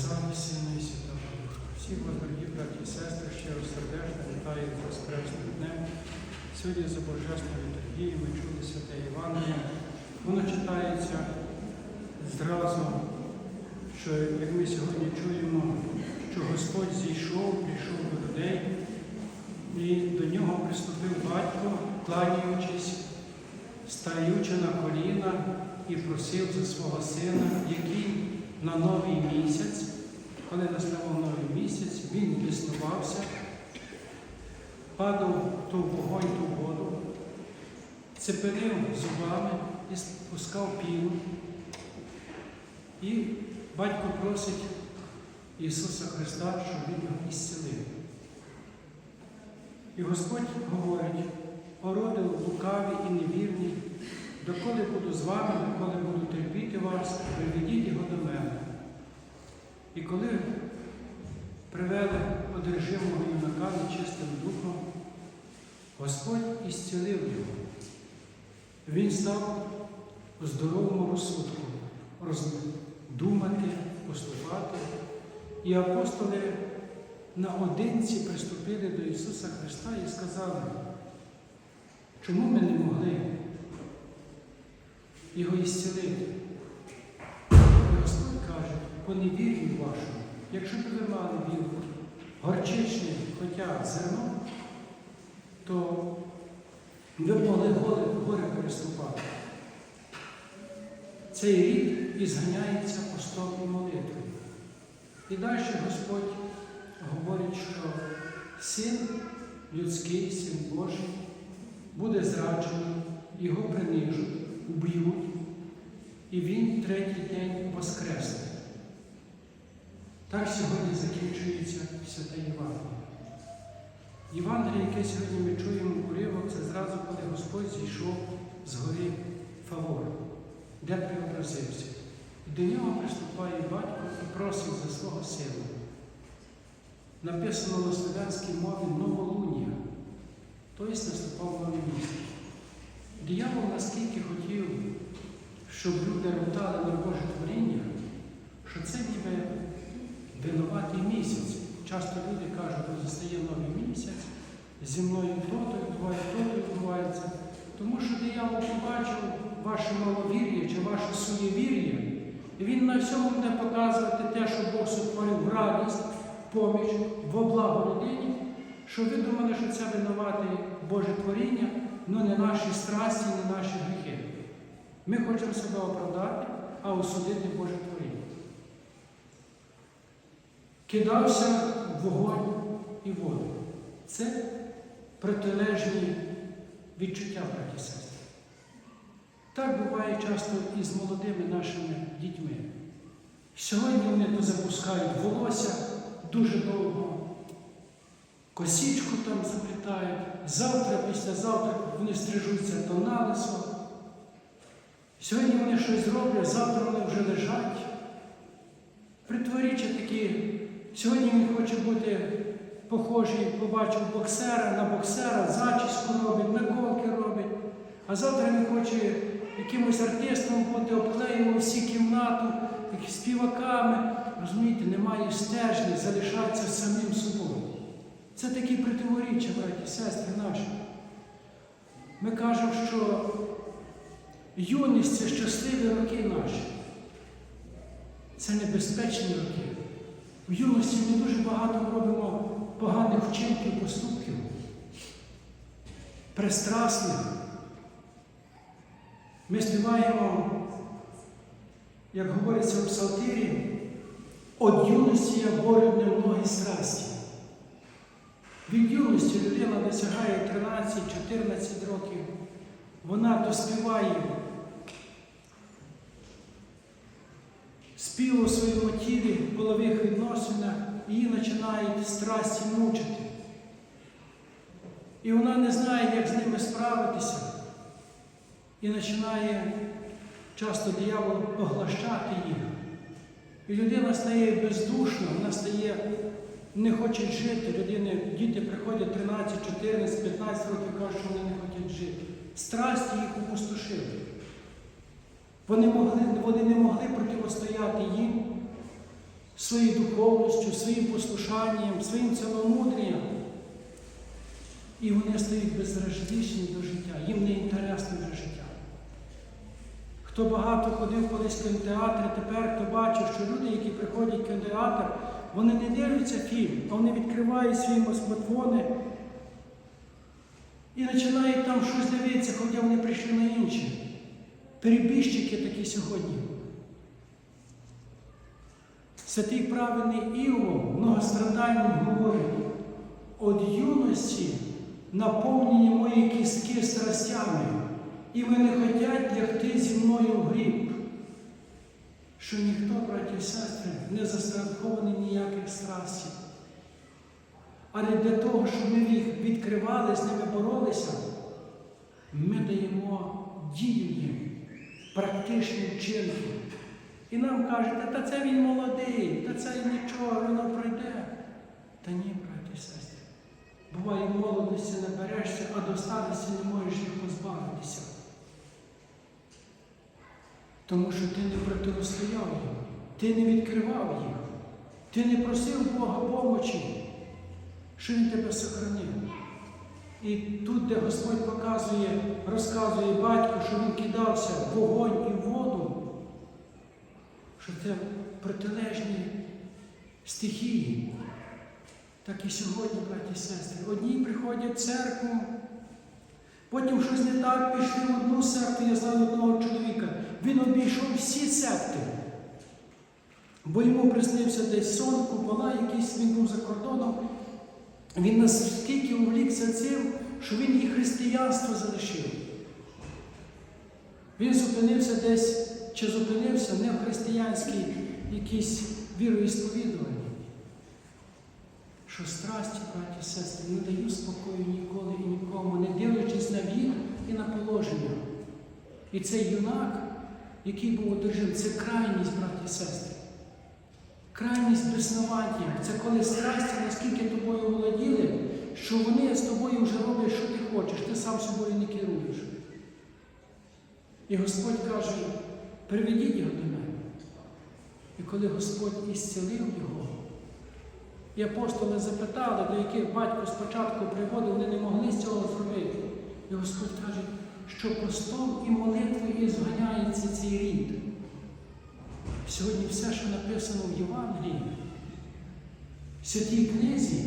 Отця і Сина і Святого Духа. Всіх вас, дорогі браті і сестри, щиро сердечно вітаю з Воскресним днем. Сьогодні за Божественною літургією ми чули святе Євангеліє. Воно читається зразу, що як ми сьогодні чуємо, що Господь зійшов, прийшов до людей, і до нього приступив батько, кланяючись, стаючи на коліна і просив за свого сина, який на новий місяць, коли наставав новий місяць, він біснувався, падав в вогонь, то воду, цепенив зубами і спускав піну. І батько просить Ісуса Христа, щоб Він його ісцелив. І Господь говорить, ороди лукаві і невірні, доколи буду з вами, доколи буду терпіти вас, приведіть його до мене. І коли привели одержимого юнака нечистим духом, Господь ісцілив його. Він став у здоровому розсудку роздумати, поступати. І апостоли наодинці приступили до Ісуса Христа і сказали, чому ми не могли його ісцілити? І Господь каже, по невір'ю вашому, якщо б ви мали віру, горчичне, хоча зерно, то ви могли горе, переступати. Цей рід і зганяється постом і молитвою. І далі Господь говорить, що син людський, син Божий, буде зраджений, його принижуть, уб'ють, і він третій день воскресне. Так сьогодні закінчується Святе Євангеліє. Євангеліє, яке сьогодні ми чуємо уривок, це зразу, коли Господь зійшов з гори Фавор, де преобразився. І до нього приступає батько і просить за свого сина. Написано на славянській мові новолунія, тобто наступав новий місяць. Диявол наскільки хотів, щоб люди роптали на Боже творіння, що це ніби винуватий місяць. Часто люди кажуть, що застає новий місяць, зі мною то-то відбувається, то-то відбувається. Тому що диявол побачив ваше маловір'я чи ваше суєвір'я, і він на всьому буде показувати те, що Бог сотворив радість, поміч, во благо людині, що ви думали, що це винувати Боже творіння, але не наші страсті, не наші гріхи. Ми хочемо себе оправдати, а осудити Боже творіння. Кидався вогонь і воду. Це протилежні відчуття, браті сестри. Так буває часто і з молодими нашими дітьми. Сьогодні вони то запускають волосся дуже довго, косічку там заплітають, завтра, післязавтра вони стрижуться то на. Сьогодні вони щось зроблять, завтра вони вже лежать. Притворічі такі, сьогодні він хоче бути похожий, побачив боксера на боксера, зачіску робить, наколки робить, а завтра він хоче якимось артистом бути, обклеїмо всі кімнату, співаками. Розумієте, немає стежні, залишатися самим собою. Це такі противоріччя, браті, сестри наші. Ми кажемо, що юність це щасливі роки наші. Це небезпечні роки. В юності ми дуже багато робимо поганих вчинків, поступків, пристрасних. Ми співаємо, як говориться в Псалтирі, от юності я борю не многі страсті. Від юності людина досягає 13-14 років, вона доспіває співу в своєму тілі, в полових відносинах, її починають страсті мучити. І вона не знає, як з ними справитися. І починає часто диявол поглощати їх. І людина стає бездушна, вона стає, не хоче жити. Людини, діти приходять 13, 14, 15 років кажуть, що вони не хочуть жити. Страсті їх опустошили. Вони, могли, вони не могли протистояти їм своєю духовністю, своїм послушанням, своїм ціломудрієм. І вони стають безразлічні до життя, їм не інтересно до життя. Хто багато ходив колись в кінотеатри, тепер хто бачив, що люди, які приходять в кінотеатр, вони не дивляться фільм, а вони відкривають свої смартфони і починають там щось дивитися, хоча вони прийшли на інше. Перебіжчики такі сьогодні. Святий праведний Іов многострадальний говорить, від юності наповнені мої кістки страстями, і ви не хотять лягти зі мною в гріб. Що ніхто, браті і сестри, не застрахований ніяких страстів. Але для того, щоб ми їх відкривали, з ними боролися, ми даємо дію їм, практичні вчинки. І нам кажуть, та це він молодий, та це нічого, воно пройде. Та ні, браті і сестри. Буває, молодості наберешся, а до старості не можеш їх позбавитися. Тому що ти не протистояв їм, ти не відкривав їх, ти не просив Бога помочі, що Він тебе сохранив. І тут, де Господь показує, розказує батько, що він кидався в вогонь і в воду, що це протилежні стихії. Так і сьогодні, браті і сестри, одні приходять в церкву, потім щось не так, пішли в одну секту, я знаю одного чоловіка. Він обійшов всі секти, бо йому приснився десь сон, купола, якийсь він був за кордоном. Він наскільки увлікся цим, що він і християнство залишив. Він зупинився десь, чи зупинився не в християнській якійсь віроісповідуванні. Що страсті, браті сестри, не дають спокою ніколи і нікому, не дивлячись на вік і на положення. І цей юнак, який був одержим, це крайність, браті і сестри. Крайність безснування. Це коли страсті наскільки тобою володіли, що вони з тобою вже роблять, що ти хочеш, ти сам собою не керуєш. І Господь каже, приведіть його до мене. І коли Господь ісцілив його, і апостоли запитали, до яких батько спочатку приводив, вони не могли з цього зробити. І Господь каже, що постом і молитвою зганяється цей рід. Сьогодні все, що написано в Євангелії, в святій книзі,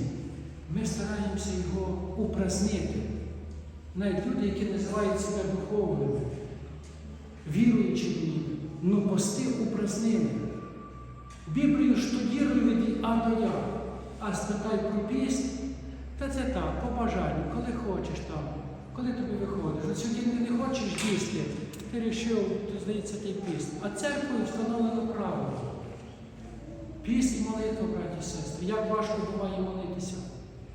ми стараємося його упразнити. Навіть люди, які називають себе духовними, віруючи в ній, ну пости упразнили. Біблію штудірую від А до Я, а спитай про піст, та це так, по бажанню, коли хочеш там, коли тобі виходиш. От сьогодні ти не хочеш їсти, ти вирішив, то здається, той піст. А церквою встановлено правило. Піст молитва, браті і сестри, як важко буває молитися.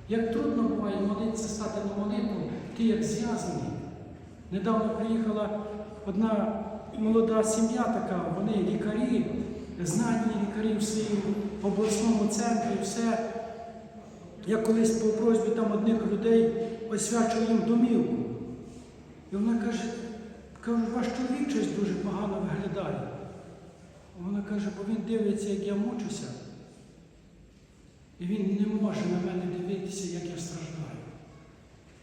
Як трудно буває молитися, стати на молитву, ти як зв'язаний. Недавно приїхала одна молода сім'я така, вони лікарі, знані лікарі в своєму обласному центрі, все. Я колись по просьбі там одних людей освячував їм домівку. І вона каже, кажу, ваш чоловік щось дуже погано виглядає. Вона каже, бо він дивиться, як я мучуся. І він не може на мене дивитися, як я страждаю.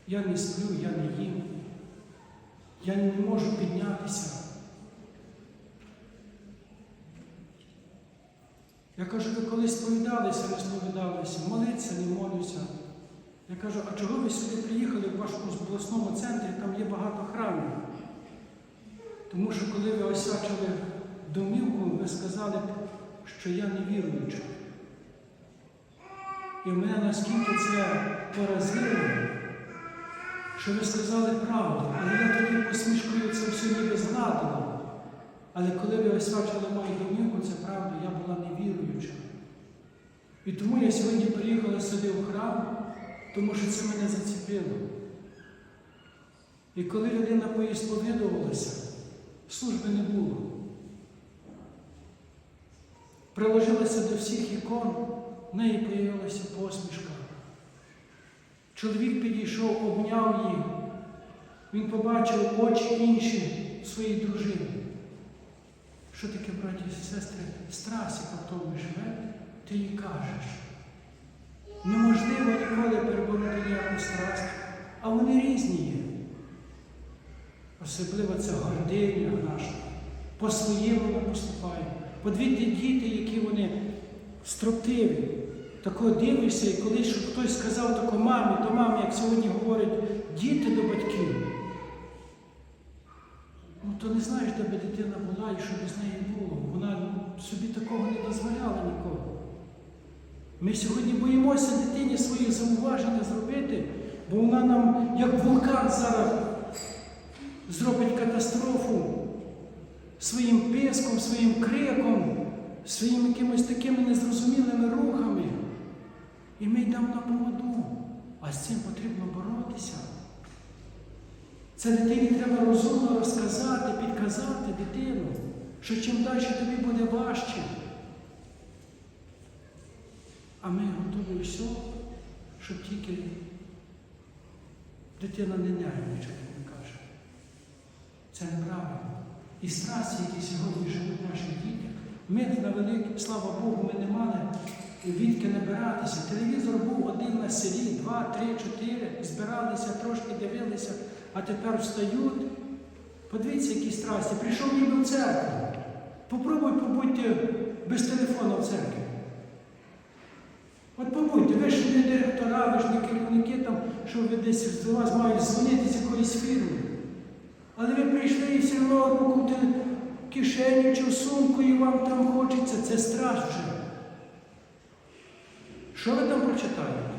Я не сплю, я не їм. Я не можу піднятися. Я кажу, ви коли сповідалися, не сповідалися, молиться, не молюся. Я кажу, а чого ви сюди приїхали в вашому обласному центрі, там є багато храмів. Тому що коли ви освячили домівку, ви сказали, що я не віруюча. І в мене наскільки це поразило, що ви сказали правду, але я тоді посмішкою це все ніби згладила. Але коли ви освячили мою домівку, це правда, я була невіруюча. І тому я сьогодні приїхала сюди в храм, тому що це мене заціпило. І коли людина поісповідувалася, служби не було. Приложилася до всіх ікон, в неї появилася посмішка. Чоловік підійшов, обняв їх, він побачив очі інші своєї дружини. Що таке, браті і сестри, страсть, яка в живе, ти їй кажеш. Неможливо ніколи перебороти ніяку страсть, а вони різні є. Особливо це гординя наша. По-своєму вона поступає. Подивіться діти, які вони строптиві. Такого дивишся, і коли що хтось сказав тако мамі, то мамі, як сьогодні говорять, діти до батьків. То не знаєш, де би дитина була і що з нею було. Вона собі такого не дозволяла ніколи. Ми сьогодні боїмося дитині свої зауваження зробити, бо вона нам, як вулкан зараз, зробить катастрофу своїм писком, своїм криком, своїми якимось такими незрозумілими рухами. І ми йдемо на поводу. А з цим потрібно боротися. Це дитині треба розумно розказати, підказати дитину, що чим далі тобі буде важче. А ми готові все, щоб тільки дитина не нервничала, ми каже. Це неправильно. І страсті, які сьогодні живуть в наших дітях, ми на велике, слава Богу, ми не мали відки набиратися. Телевізор був один на селі, два, три, чотири, збиралися, трошки дивилися, а тепер встають. Подивіться, які страсті. Прийшов ніби в церкву. Попробуй побудьте без телефону в церкві. От побудьте, ви ж не директора, ви ж не керівники, там, що ви десь до вас мають дзвонити з якоїсь фірми. Але ви прийшли і все одно руку в кишеню чи сумку, і вам там хочеться. Це страх вже. Що ви там прочитаєте?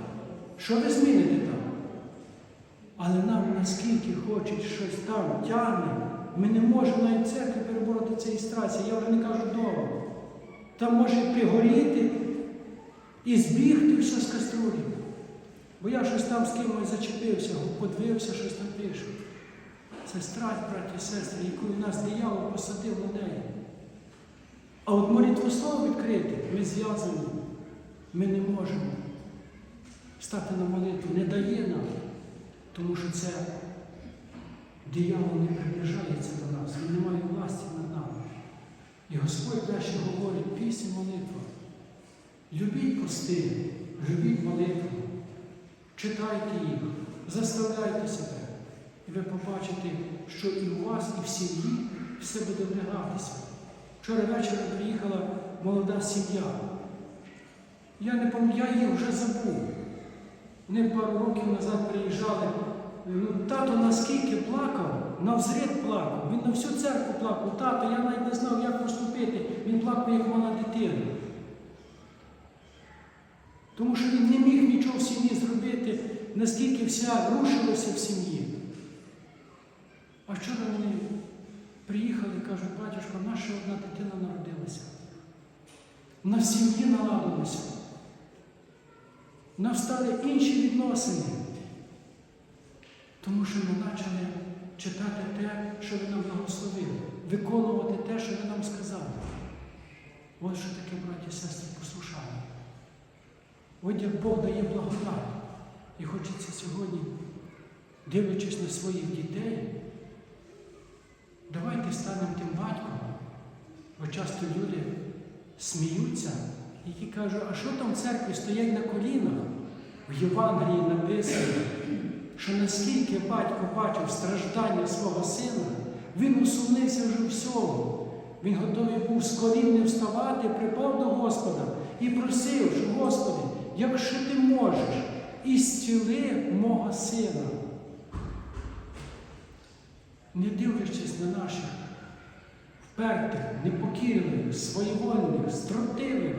Що ви зміните там? Але нам наскільки хочуть щось там тягне, ми не можемо навіть церкві перебороти цієї страсті. Я вже не кажу вдома. Там може пригоріти і збігти все з каструлі. Бо я щось там з кимось зачепився, подивився, щось там пише. Це страсть, браті і сестри, яку нас диявол посадив на неї. А от молитву слово відкрити, ми зв'язані. Ми не можемо стати на молитву, не дає нам, тому що це диявол не приближається до нас, він не має власті над нами. І Господь далі говорить, пісня молитва. Любіть пости, любіть молитву, читайте їх, заставляйте себе. І ви побачите, що і у вас, і в сім'ї все буде влягатися. Вчора ввечері приїхала молода сім'я. Я не пам'ятаю, я їх вже забув. Вони пару років назад приїжджали. Ну, тато наскільки плакав, навзрід плакав. Він на всю церкву плакав. Тато, я навіть не знав, як поступити. Він плакав, як мала дитина. Тому що він не міг нічого в сім'ї зробити, наскільки вся рушилася в сім'ї. А вчора вони приїхали і кажуть, батюшко, ще одна дитина народилася. На сім'ї наладилося. Настали інші відносини. Тому що ми почали читати те, що ви нам благословили, виконувати те, що ви нам сказали. Ось що таке, браті і сестри, послушання. От як Бог дає благодать. І хочеться сьогодні, дивлячись на своїх дітей, давайте станемо тим батьком, бо часто люди сміються, які кажуть, а що там в церкві стоять на колінах? В Євангелії написано, що наскільки батько бачив страждання свого сина, він усунився вже всього. Він готовий був з колін не вставати, припав до Господа і просив, що Господи, якщо ти можеш, ісціли мого сина. Не дивлячись на наших впертих, непокірливих, своєвольних, строптивих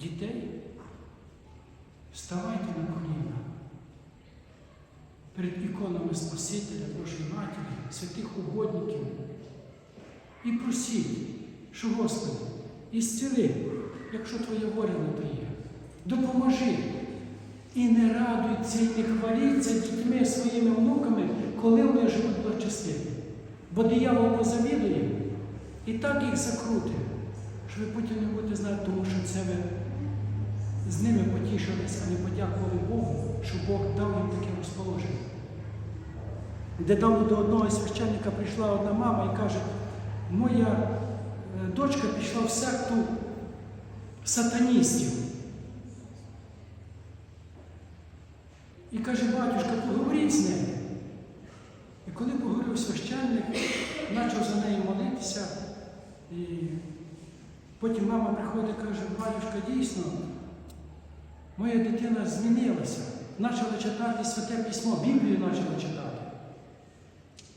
дітей, вставайте на коліна перед іконами Спасителя Божої Матері, святих угодників і просіть, що Господи, ісціли, якщо Твоя воля на то є, допоможи. І не радуйся, і не хваліться дітьми своїми внуками, коли вони живуть благочестиві. Бо диявол позавідує і так їх закрутить, що ви потім не будете знати, тому що це ви з ними потішились, а не подякували Богу, що Бог дав їм таке розположення. Недавно до одного священника прийшла одна мама і каже, моя е, дочка пішла в секту сатаністів. І каже, батюшка, поговоріть з нею. І коли поговорив священник, почав за нею молитися, і потім мама приходить і каже, батюшка, дійсно, моя дитина змінилася, почала читати святе письмо, Біблію почала читати.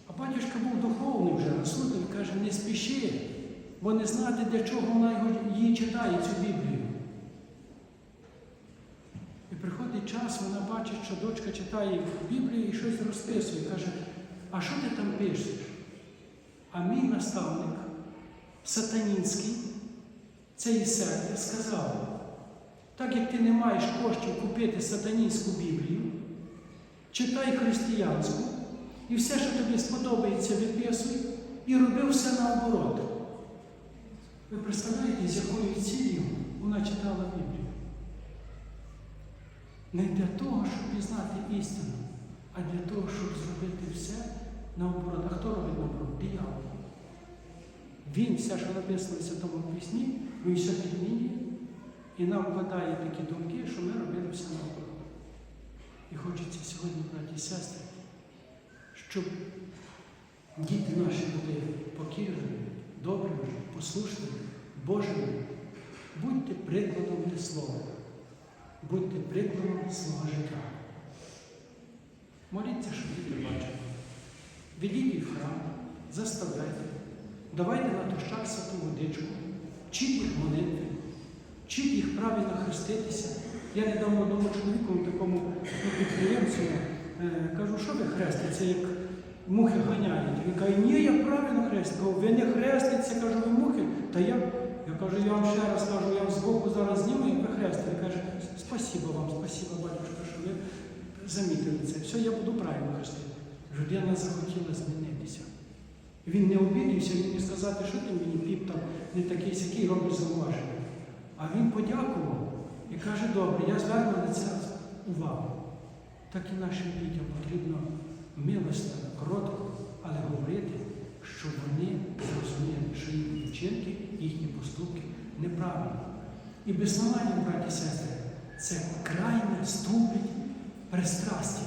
А батюшка був духовний вже, розсудив, каже, не спіши, бо не знати, для чого вона її читає, цю Біблію. І приходить час, вона бачить, що дочка читає Біблію і щось розписує. Каже, а що ти там пишеш? А мій наставник, сатанінський, цієї секти, сказав, так як ти не маєш коштів купити сатанінську Біблію, читай християнську, і все, що тобі сподобається, відписуй, і роби все наоборот. Ви представляєте, з якою цілею вона читала Біблію? Не для того, щоб пізнати істину, а для того, щоб зробити все наоборот. А хто робить наоборот? Диявол. Він все, що написано в Святому Письмі, він все підмінює і нам вкладає такі думки, що ми робили все наоборот. І хочеться сьогодні, браті і сестри, щоб діти наші були покірливі, добрими, послушними, Божими. Будьте прикладом для слова. Будьте прикладом свого життя. Моліться, щоб діти бачили. Ведіть їх в храм, заставляйте, давайте на тощак святу водичку, вчіть їх молитви, вчіть їх правильно хреститися. Я недавно одному чоловіку, такому ну, підприємцю, е, кажу, що ви хреститься, як мухи ганяють. Він каже, ні, я правильно хрестю. Кажу, ви не хреститься, кажу, ви мухи. Та я, я кажу, я вам ще раз кажу, я вам збоку зараз зніму, як ви. Він каже, спасибо вам, спасибо, батюшка, що ви замітили це. Все, я буду правильно хрестити. Людина захотіла змінитися. Він не обідався, він не сказати, що ти мені піп там не такий сякий робиш зауваження. Каже, добре, я зверну на це увагу. Так і нашим дітям потрібно милостиво, коротко, але говорити, щоб вони зрозуміли, що їхні вчинки, їхні поступки неправильні. І безсловання, браті і сестри, це крайне ступить пристрастя.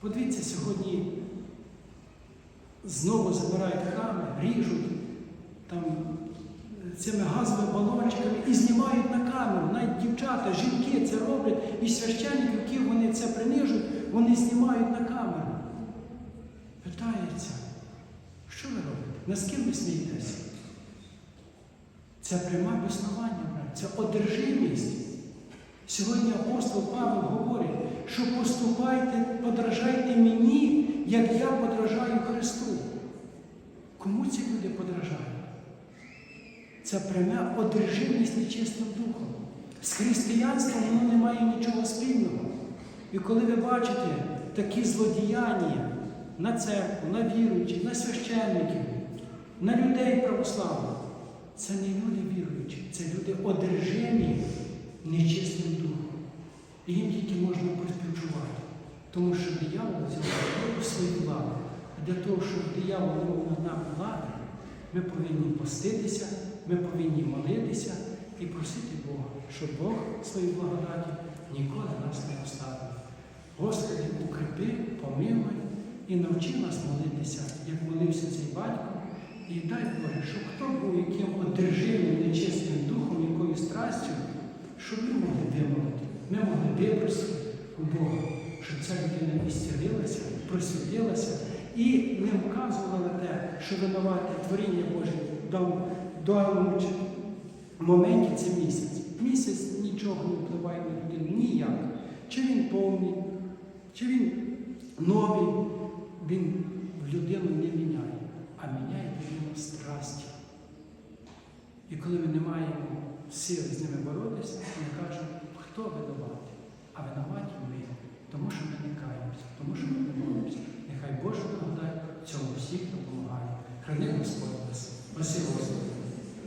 Подивіться, сьогодні знову забирають храми, ріжуть там цими газовими балончиками і знімають на камеру. Навіть дівчата, жінки це роблять, і священники, які вони це принижують, вони знімають на камеру. Питається, що ви робите? На з ким ви смієтеся? Це пряме безснування, брат, це одержимість. Сьогодні апостол Павел говорить, що поступайте, подражайте мені, як я подражаю Христу. Кому ці люди подражають? Це пряма одержимість нечистим духом. З християнством воно не має нічого спільного. І коли ви бачите такі злодіяння на церкву, на віруючих, на священників, на людей православних, це не люди віруючі, це люди одержимі нечистим духом. І їм тільки можна поспівчувати. Тому що диявол взяв у свою владу. А для того, щоб диявол не мав над нами влади, ми повинні поститися, ми повинні молитися і просити Бога, щоб Бог своїй благодаті ніколи нас не оставив. Господи, укріпи, помилуй і навчи нас молитися, як молився цей батько. І дай Боже, щоб хто був яким одержимим нечистим духом, якою страстю, щоб ми могли вимолити, ми могли випросити у Бога, щоб ця людина ісцілилася, просвітилася і не вказувала те, що винувати творіння Боже дав даному моменті це місяць. Місяць нічого не впливає на людину ніяк. Чи він повний, чи він новий, він в людину не міняє, а міняє людину страсті. І коли ми не маємо сили з ними боротися, ми кажемо, хто винувати, А винуваті ми, тому що ми не каємося, тому що ми не молимося. Нехай Боже допомагає, цьому всіх допомагає. Храни Господь нас. Спасибо Господь.